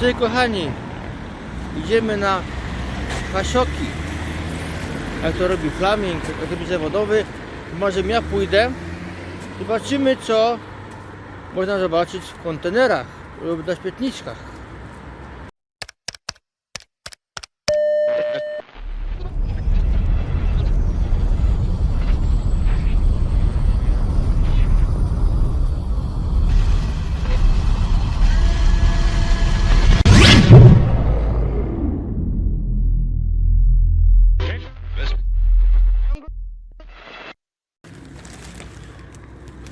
Cześć kochani, idziemy na hasioki. Jak to robi flaming, jak robi zawodowy. Może ja pójdę. Zobaczymy co można zobaczyć w kontenerach lub na śmietniczkach.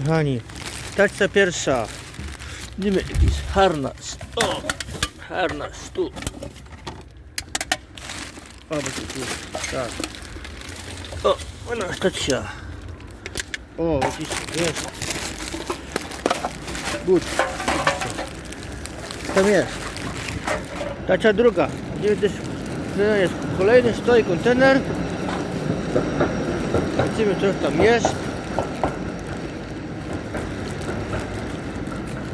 Kochani, taczka pierwsza. Widzimy jakiś harnaś. O, harnaś tu. O, bo to tu, tak. O, ona stacja. O, jakiś jest. Good. Tam jest. Tacia druga. Gdzie też jest kolejny stoi kontener. Zobaczymy co tam jest.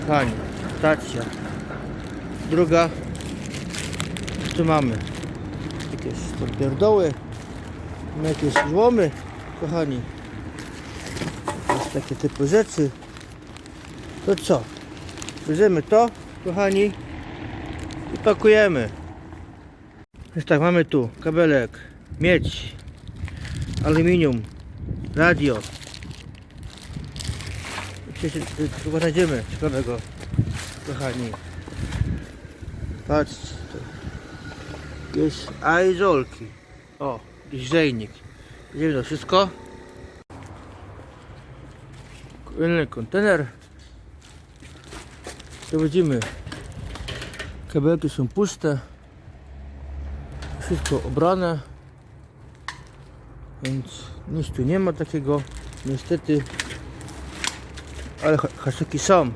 Pani, stacja. Druga. Tu mamy? Jakieś to pierdoły. Mamy jakieś złomy, kochani. Jest takie typy rzeczy. To co? Bierzemy to, kochani. I pakujemy. Więc tak, mamy tu kabelek, miedź, aluminium, radio, co się chyba znajdziemy ciekawego, kochani. Patrzcie. Jakieś aizolki. O, jakiś grzejnik. Widzimy to wszystko. Kolejny kontener. Tu widzimy. Kabelki są puste. Wszystko obrane. Więc nic tu nie ma takiego. Niestety ale ha- haczyki są.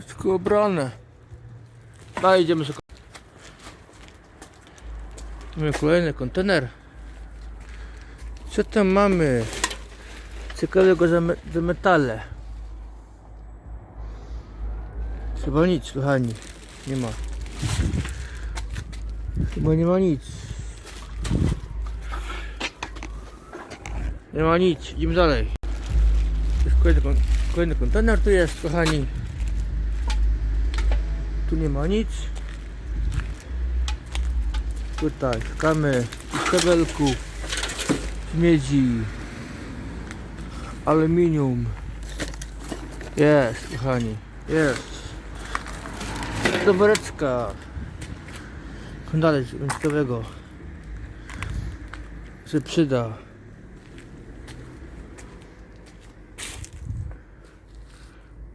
Wszystko obrane. No idziemy sobie. Mamy kolejny kontener. Co tam mamy? Ciekawego za, me za metale. Chyba nic, kochani. Nie ma. Chyba nie ma nic. Nie ma nic, idziemy dalej. Kolejny, kolejny kontener tu jest, kochani. Tu nie ma nic. Tutaj szukamy z miedzi, aluminium. Jest, kochani, jest. Dobereczka. Dalej, coś ciekawego. się przyda.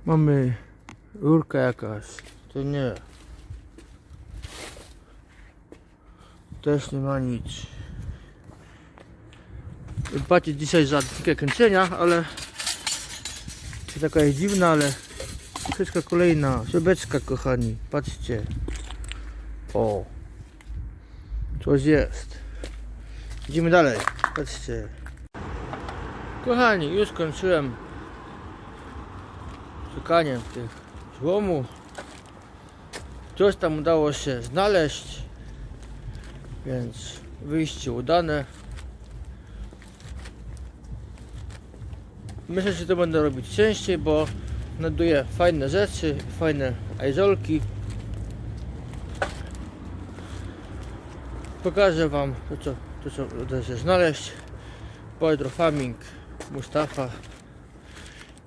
Mamy rurka jakaś. To nie. Też nie ma nic. Płacić dzisiaj za takie kręcenia, ale taka jest dziwna, ale wszystko kolejna. Szybeczka kochani. Patrzcie. O. Coś jest. Idziemy dalej. Patrzcie. Kochani, już kończyłem szukaniem tych złomu. Coś tam udało się znaleźć. Więc wyjście udane. Myślę, że to będę robić częściej, bo znajduję fajne rzeczy, fajne aizolki. Pokażę Wam to co, to, co uda się znaleźć. Poedro Farming Mustafa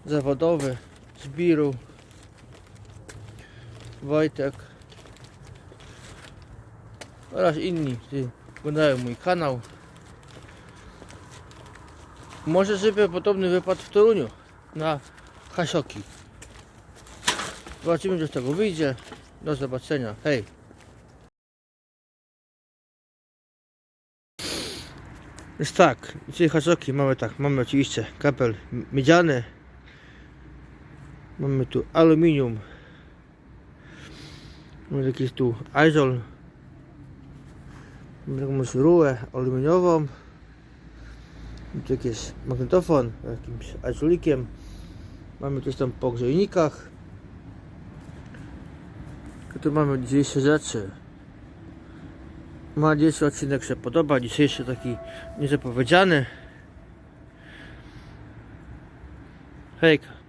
zawodowy z Biru Wojtek oraz inni, którzy oglądają mój kanał. Może sobie podobny wypad w Toruniu na Hasioki. Zobaczymy, co z tego wyjdzie. Do zobaczenia. Hej! Jest tak, dzisiaj hasoki mamy tak, mamy oczywiście kapel miedziany, mamy tu aluminium, mamy jakiś tu aizol, mamy jakąś rurę aluminiową, Tu jakieś magnetofon, jakimś ażulikiem. Mamy coś tam po grzejnikach. Tu mamy dzisiejsze rzeczy. Mam nadzieję, że odcinek się podoba. Dzisiejszy taki niezapowiedziany. Hejka.